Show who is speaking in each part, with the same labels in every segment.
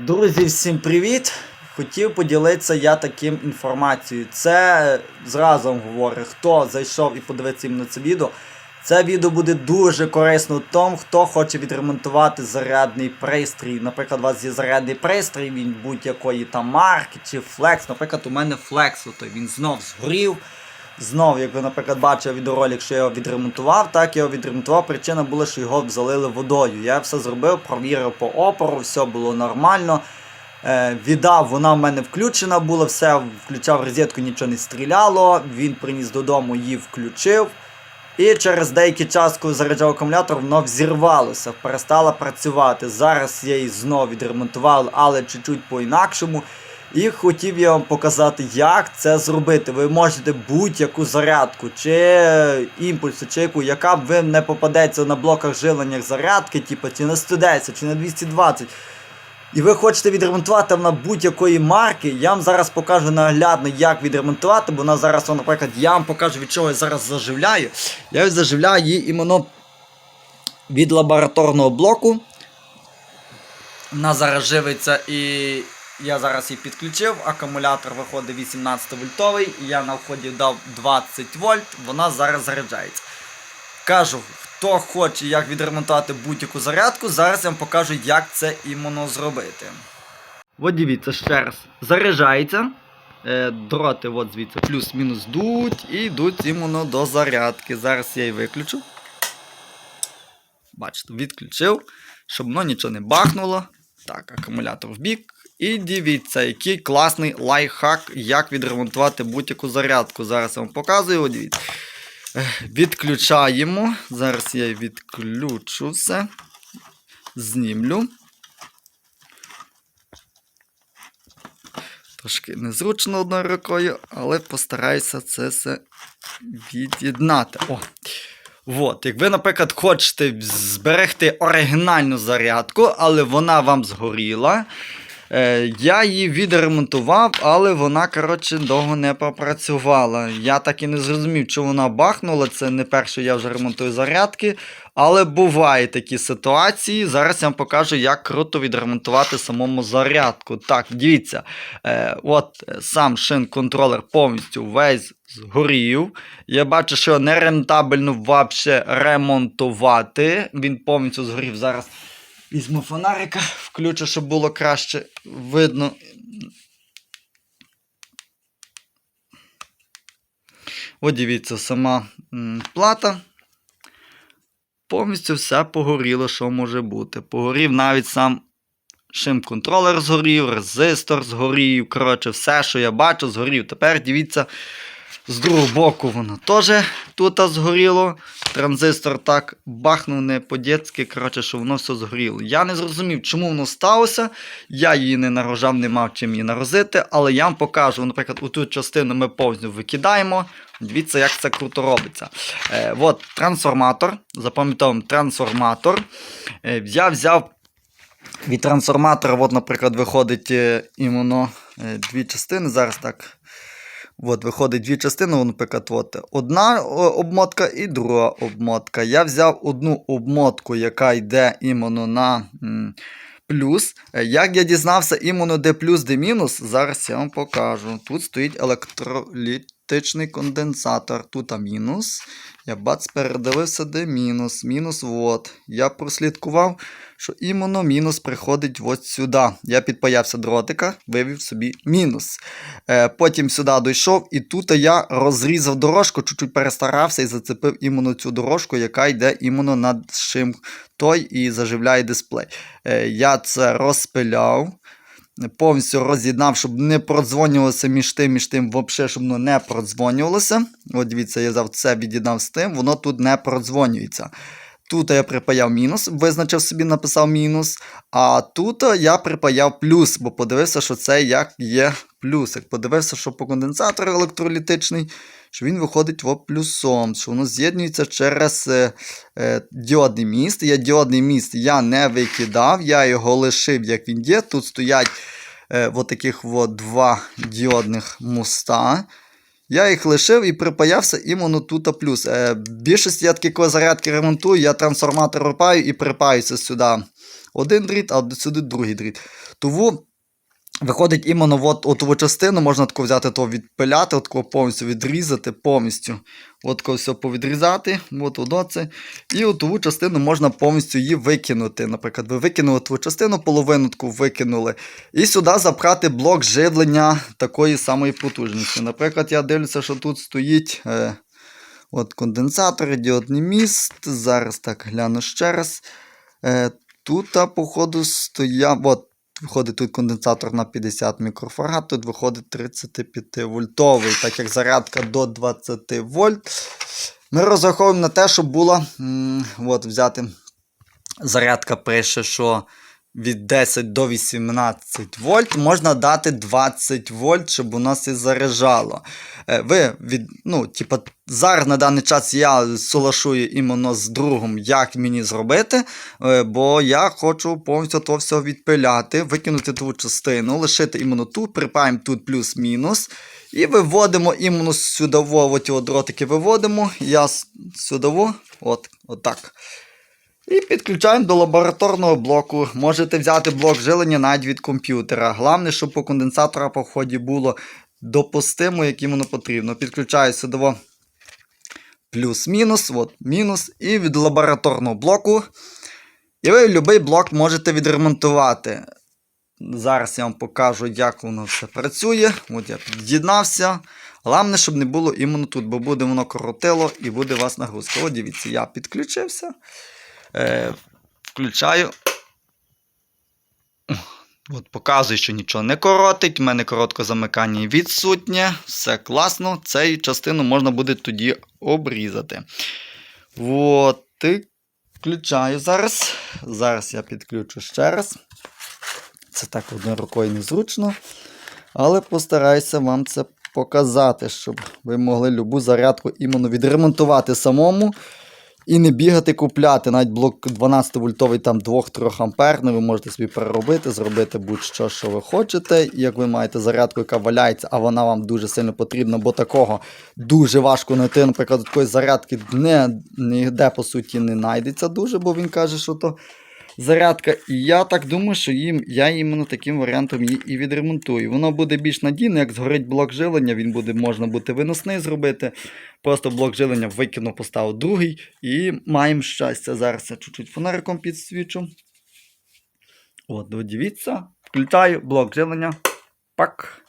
Speaker 1: Друзі, всім привіт! Хотів поділитися я таким інформацією. Це зразу вам говорю, хто зайшов і подивиться іменно це відео. Це відео буде дуже корисно тому, хто хоче відремонтувати зарядний пристрій. Наприклад, у вас є зарядний пристрій, він будь-якої там марки чи флекс. Наприклад, у мене флекс, ото він знов згорів. Знов, як ви, наприклад, бачили відеоролик, що я його відремонтував, так я його відремонтував. Причина була, що його залили водою. Я все зробив, провірив по опору, все було нормально. Е, віддав, вона в мене включена була, все, включав розетку, нічого не стріляло. Він приніс додому, її включив. І через деякий час, коли заряджав акумулятор, воно взірвалося, перестало працювати. Зараз я її знову відремонтував, але чуть-чуть по-інакшому. І хотів я вам показати, як це зробити. Ви можете будь-яку зарядку, чи імпульсу, чи яку, яка б ви не попадеться на блоках жилення зарядки, типу, чи на 110, чи на 220. І ви хочете відремонтувати там на будь-якої марки, я вам зараз покажу наглядно, як відремонтувати, бо вона зараз, наприклад, я вам покажу, від чого я зараз заживляю. Я заживляю її іменно від лабораторного блоку. Вона зараз живиться і я зараз її підключив. Акумулятор виходить 18 вольтовий. Я на вході дав 20 вольт, вона зараз заряджається. Кажу, хто хоче як відремонтувати будь-яку зарядку, зараз я вам покажу, як це іменно зробити. От дивіться ще раз. Заряджається. Е, дроти от звідси плюс-мінус дуть і йдуть іменно до зарядки. Зараз я її виключу. Бачите, відключив, щоб воно нічого не бахнуло. Так, акумулятор в бік. І дивіться, який класний лайфхак, як відремонтувати будь-яку зарядку. Зараз я вам показую. Дивіться. Відключаємо. Зараз я відключу все. Знімлю. Трошки незручно одною рукою, але постараюся це все від'єднати. О! От, як ви, наприклад, хочете зберегти оригінальну зарядку, але вона вам згоріла. Е, я її відремонтував, але вона, коротше, довго не попрацювала. Я так і не зрозумів, чи вона бахнула. Це не перше, я вже ремонтую зарядки. Але бувають такі ситуації. Зараз я вам покажу, як круто відремонтувати самому зарядку. Так, дивіться, е, от е, сам шин-контролер повністю весь згорів. Я бачу, що нерентабельно вообще ремонтувати. Він повністю згорів. Зараз візьму фонарика, включу, щоб було краще видно. От дивіться, сама плата. Повністю все погоріло, що може бути. Погорів навіть сам шим-контролер згорів, резистор згорів. Коротше, все, що я бачу, згорів. Тепер дивіться, з другого боку воно теж тут згоріло. Транзистор так бахнув не по-дєцьки, коротше, що воно все згоріло. Я не зрозумів, чому воно сталося. Я її не нарожав, не мав чим її нарозити, але я вам покажу. Наприклад, у ту частину ми повністю викидаємо. Дивіться, як це круто робиться. Е, от трансформатор. Запам'ятовуємо трансформатор. Е, я взяв від трансформатора, от, наприклад, виходить е, іменно е, дві частини. Зараз так. От, виходить дві частини, воно от, одна обмотка і друга обмотка. Я взяв одну обмотку, яка йде іменно на плюс. Е, Як я дізнався іменно де плюс, де мінус, зараз я вам покажу. Тут стоїть електролітичний конденсатор. Тут мінус. Я бац, передивився, де мінус. Мінус, от. Я прослідкував, що іменно мінус приходить от сюди. Я підпаявся дротика, вивів собі мінус. Е, потім сюди дійшов, і тут я розрізав дорожку, чуть-чуть перестарався і зацепив іменно цю дорожку, яка йде іменно над шим той і заживляє дисплей. Е, я це розпиляв. Повністю роз'єднав, щоб не продзвонювалося між тим, між тим, взагалі, щоб воно не продзвонювалося. От дивіться, я взяв це від'єднав з тим, воно тут не продзвонюється. Тут я припаяв мінус, визначив собі, написав мінус. А тут я припаяв плюс, бо подивився, що це як є плюс. Як подивився, що по конденсатору електролітичний, що він виходить в плюсом, що воно з'єднується через е, е, діодний міст. Я діодний міст я не викидав, я його лишив, як він є. Тут стоять е, от таких от два діодних моста. Я їх лишив і припаявся іменно тут плюс. Е, більшості я такі зарядки ремонтую, я трансформатор рипаю і припаюся сюди один дріт, а сюди другий дріт. Тому виходить іменно от, от ту частину, можна таку взяти, то відпиляти, от повністю відрізати, повністю. От все повідрізати, от воно це. І от ту частину можна повністю її викинути. Наприклад, ви викинули ту частину, половину таку викинули. І сюди запхати блок живлення такої самої потужності. Наприклад, я дивлюся, що тут стоїть. Е, От конденсатор, діодний міст. Зараз так гляну ще раз. Е, тут, походу, стояв. Виходить тут конденсатор на 50 мікрофарад, тут виходить 35 вольтовий, так як зарядка до 20 вольт. Ми розраховуємо на те, щоб була. м, от, взяти зарядка пише, що від 10 до 18 вольт можна дати 20 вольт, щоб у нас і заряджало. Е, Ви від, ну, типа, зараз на даний час я солашую іменно з другом, як мені зробити, е, бо я хочу повністю то все відпиляти, викинути ту частину, лишити іменно ту, припаємо тут плюс-мінус. І виводимо іменно сюдово, от його дротики виводимо. Я с- сюдово, от, отак. І підключаємо до лабораторного блоку. Можете взяти блок жилення навіть від комп'ютера. Головне, щоб по конденсатора по вході було допустимо, як воно потрібно. Підключаю сюди плюс-мінус, от, мінус, і від лабораторного блоку. І ви будь-який блок можете відремонтувати. Зараз я вам покажу, як воно все працює. От я під'єднався. Головне, щоб не було іменно тут, бо буде воно коротило і буде у вас нагрузка. От дивіться, я підключився. Е, включаю. От показую, що нічого не коротить. У мене коротке замикання відсутнє. Все класно. Цю частину можна буде тоді обрізати. От, включаю зараз. Зараз я підключу ще раз. Це так одною рукою незручно. Але постараюся вам це показати, щоб ви могли любу зарядку іменно відремонтувати самому. І не бігати купляти. Навіть блок 12 вольтовий там 2-3 амперний, ви можете собі переробити, зробити будь-що, що ви хочете. Як ви маєте зарядку, яка валяється, а вона вам дуже сильно потрібна, бо такого дуже важко знайти. Наприклад, такої зарядки не, ніде по суті не знайдеться дуже, бо він каже, що то зарядка. І я так думаю, що їм, я іменно таким варіантом її і відремонтую. Воно буде більш надійно, як згорить блок жилення, він буде, можна буде виносний зробити. Просто блок жилення викинув, поставив другий і маємо щастя. Зараз я чуть-чуть фонариком підсвічу. От, дивіться, включаю блок жилення. Пак.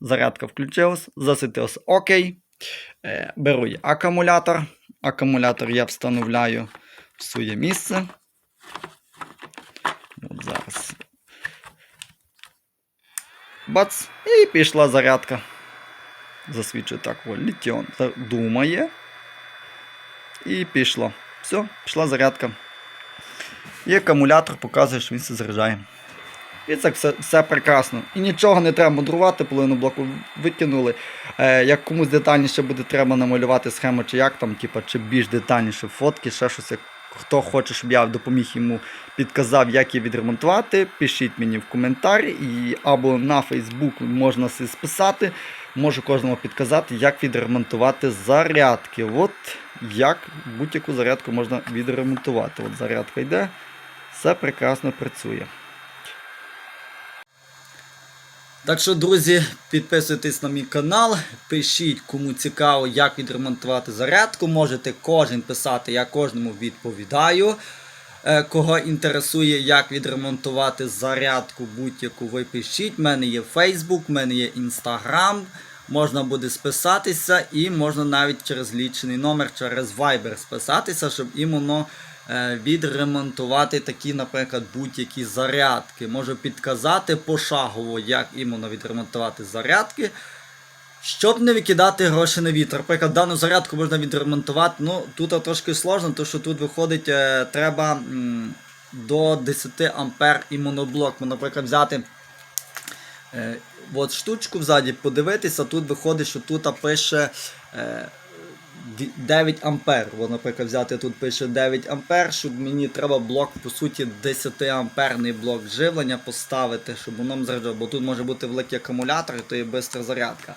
Speaker 1: Зарядка включилась, засвітилась окей. Е, беру акумулятор. Акумулятор я встановляю в своє місце. От зараз. Бац! І пішла зарядка. Засвічує так, літіон. Думає. І пішло. Все, пішла зарядка. І акумулятор показує, що він все заряджає. І так все, все прекрасно. І нічого не треба мудрувати, половину блоку викинули. Е, як комусь детальніше буде треба намалювати схему, чи як там, типа, чи більш детальніше фотки, ще щось. Як хто хоче, щоб я допоміг йому підказав, як її відремонтувати, пишіть мені в коментарі. І, або на Фейсбук можна списати. Можу кожному підказати, як відремонтувати зарядки. От як будь-яку зарядку можна відремонтувати. От зарядка йде, все прекрасно працює. Так що, друзі, підписуйтесь на мій канал, пишіть, кому цікаво, як відремонтувати зарядку. Можете кожен писати, я кожному відповідаю. Е, Кого інтересує, як відремонтувати зарядку будь-яку, ви пишіть. У мене є Facebook, в мене є Instagram. Можна буде списатися і можна навіть через лічений номер, через Viber списатися, щоб іменно е, відремонтувати такі, наприклад, будь-які зарядки. Можу підказати пошагово, як іменно відремонтувати зарядки. Щоб не викидати гроші на вітер. Наприклад, дану зарядку можна відремонтувати. Ну, тут трошки сложно, тому що тут виходить, е, треба до 10 ампер і моноблок. Наприклад, взяти е, от штучку взаді, подивитися, тут виходить, що тут пише е, 9 ампер. Воно, наприклад, взяти тут пише 9 ампер, щоб мені треба блок, по суті, 10 амперний блок живлення поставити, щоб воно заряджало. Бо тут може бути великий акумулятор, то є швидка зарядка.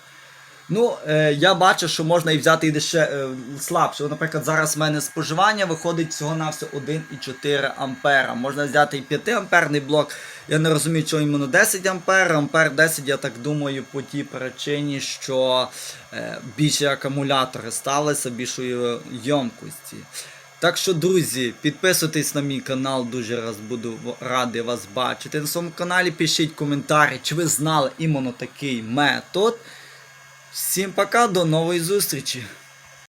Speaker 1: Ну, е, я бачу, що можна і взяти і деше е, слабше. Наприклад, зараз в мене споживання виходить всього на все 1,4 ампера. Можна взяти і 5 амперний блок. Я не розумію, чого іменно 10 ампер. Ампер 10, я так думаю, по тій причині, що е, більше акумулятори ставилися більшої ємкості. Так що, друзі, підписуйтесь на мій канал, дуже раз буду радий вас бачити. На своєму каналі пишіть коментарі, чи ви знали іменно такий метод. Всім пока, до нової зустрічі!